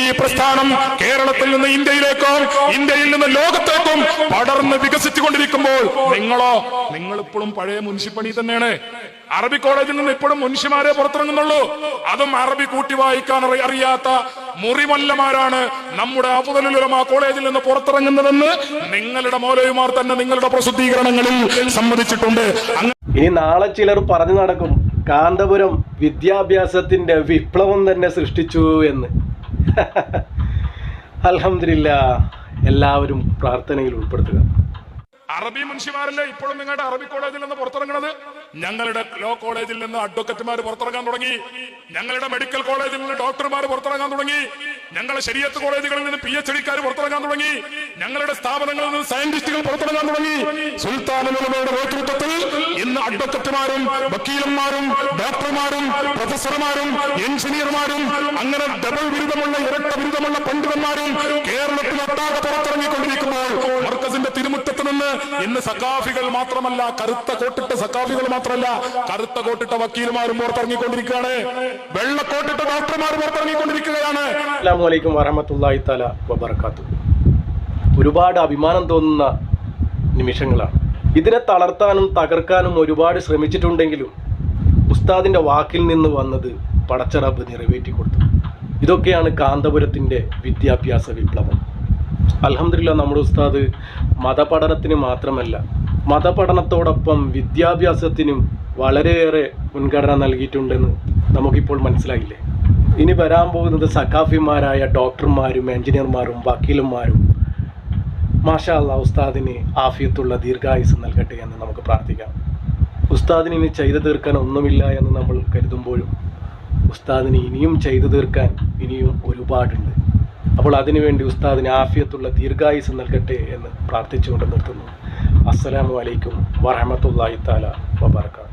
ഈ പ്രസ്ഥാനം കേരളത്തിൽ നിന്ന് ഇന്ത്യയിലേക്കും ഇന്ത്യയിൽ നിന്ന് ലോകത്തേക്കും പടർന്ന് വികസിച്ചുകൊണ്ടിരിക്കുമ്പോൾ നിങ്ങളോ നിങ്ങൾ ഇപ്പോഴും പഴയ മുനിസിപ്പണി തന്നെയാണ്. അറബി കോളേജിൽ നിന്ന് ഇപ്പോഴും മുൻഷിമാരെ പുറത്തിറങ്ങുന്നുള്ളൂ. അതും അറബി കൂട്ടി വായിക്കാൻ അറിയാത്ത മുറിമല്ലമാരാണ് നമ്മുടെ അബുദലുലമ കോളേജിൽ നിന്ന് പുറത്തിറങ്ങുന്നതെന്ന് നിങ്ങളുടെ മോലയുമാർ തന്നെ നിങ്ങളുടെ പ്രസിദ്ധീകരണങ്ങളിൽ സമ്മതിച്ചിട്ടുണ്ട്. ഇനി നാളെ ചിലർ പറഞ്ഞു നടക്കും കാന്തപുരം വിദ്യാഭ്യാസത്തിന്റെ വിപ്ലവം തന്നെ സൃഷ്ടിച്ചു എന്ന്. അൽഹംദുലില്ല എല്ലാവരും പ്രാർത്ഥനയിൽ ഉൾപ്പെടുത്തുക. അറബി മുൻഷിമാരല്ലേ ഇപ്പോഴും നിങ്ങളുടെ അറബി കോളേജിൽ നിന്ന് പുറത്തിറങ്ങുന്നത് ഞങ്ങളുടെ ലോ കോളേജിൽ നിന്ന് അഡ്വക്കറ്റുമാർ പുറത്തിറങ്ങാൻ തുടങ്ങി. ഞങ്ങളുടെ മെഡിക്കൽ കോളേജിൽ നിന്ന് ഡോക്ടർമാർ പുറത്തിറങ്ങാൻ തുടങ്ങി. ഞങ്ങളുടെ ശരീരത്ത് കോളേജുകളിൽ നിന്ന് പി എച്ച് ഡിക്കാർ പുറത്തിറങ്ങാൻ തുടങ്ങി. ഞങ്ങളുടെ സ്ഥാപനങ്ങളിൽ നിന്ന് സയന്റിസ്റ്റുകൾ പുറത്തിറങ്ങാൻ തുടങ്ങി. സുൽത്താനുകളുടെ നേതൃത്വത്തിൽ ഇന്ന് അഡ്വക്കറ്റുമാരും വക്കീലന്മാരും ഡോക്ടർമാരും പ്രൊഫസർമാരും എഞ്ചിനീയർമാരും അങ്ങനെ ഡബിൾ ബിരുദമുള്ള ഇരട്ട ബിരുദമുള്ള പണ്ഡിതന്മാരും കേരളത്തിൽ ഒട്ടാകെ പുറത്തിറങ്ങിക്കൊണ്ടിരിക്കുമ്പോൾ മർക്കസിന്റെ തിരുമുറ്റത്ത് നിന്ന് ഇന്ന് സഖാഫികൾ മാത്രമല്ല കറുത്ത കോട്ടിട്ട സഖാഫികൾ മാത്രമല്ല കറുത്ത കോട്ടിട്ട വക്കീലുമാരും പുറത്തിറങ്ങിക്കൊണ്ടിരിക്കുകയാണ്. വെള്ളക്കോട്ടിട്ട ഡോക്ടർമാർ പുറത്തിറങ്ങിക്കൊണ്ടിരിക്കുകയാണ്. അസ്സാം വലൈക്കും വറഹമത്തല്ലാഹി തല വബർക്കാത്തു ഒരുപാട് അഭിമാനം തോന്നുന്ന നിമിഷങ്ങളാണ്. ഇതിനെ തളർത്താനും തകർക്കാനും ഒരുപാട് ശ്രമിച്ചിട്ടുണ്ടെങ്കിലും ഉസ്താദിന്റെ വാക്കിൽ നിന്ന് വന്നത് പടച്ചറബ് നിറവേറ്റി കൊടുത്തു. ഇതൊക്കെയാണ് കാന്തപുരത്തിന്റെ വിദ്യാഭ്യാസ വിപ്ലവം. അലഹമില്ല നമ്മുടെ ഉസ്താദ് മതപഠനത്തിന് മാത്രമല്ല മതപഠനത്തോടൊപ്പം വിദ്യാഭ്യാസത്തിനും വളരെയേറെ മുൻഗണന നൽകിയിട്ടുണ്ടെന്ന് നമുക്കിപ്പോൾ മനസ്സിലായില്ലേ? ഇനി വരാൻ പോകുന്നത് സഖാഫിമാരായ ഡോക്ടർമാരും എഞ്ചിനീയർമാരും വക്കീലന്മാരും മാഷാ അല്ല ഉസ്താദിന് ആഫിയത്തുള്ള ദീർഘായുസ് നൽകട്ടെ എന്ന് നമുക്ക് പ്രാർത്ഥിക്കാം. ഉസ്താദിന് ഇനി ചെയ്തു തീർക്കാൻ ഒന്നുമില്ല എന്ന് നമ്മൾ കരുതുമ്പോഴും ഉസ്താദിന് ഇനിയും ചെയ്തു തീർക്കാൻ ഇനിയും ഒരുപാടുണ്ട്. അപ്പോൾ അതിനുവേണ്ടി ഉസ്താദിന് ആഫിയത്തുള്ള ദീർഘായുസ് നൽകട്ടെ എന്ന് പ്രാർത്ഥിച്ചുകൊണ്ട് നിർത്തുന്നു. അസ്സലാമു അലൈക്കും വറഹമത്തല്ലാഹി താല വബർക്കാത്തു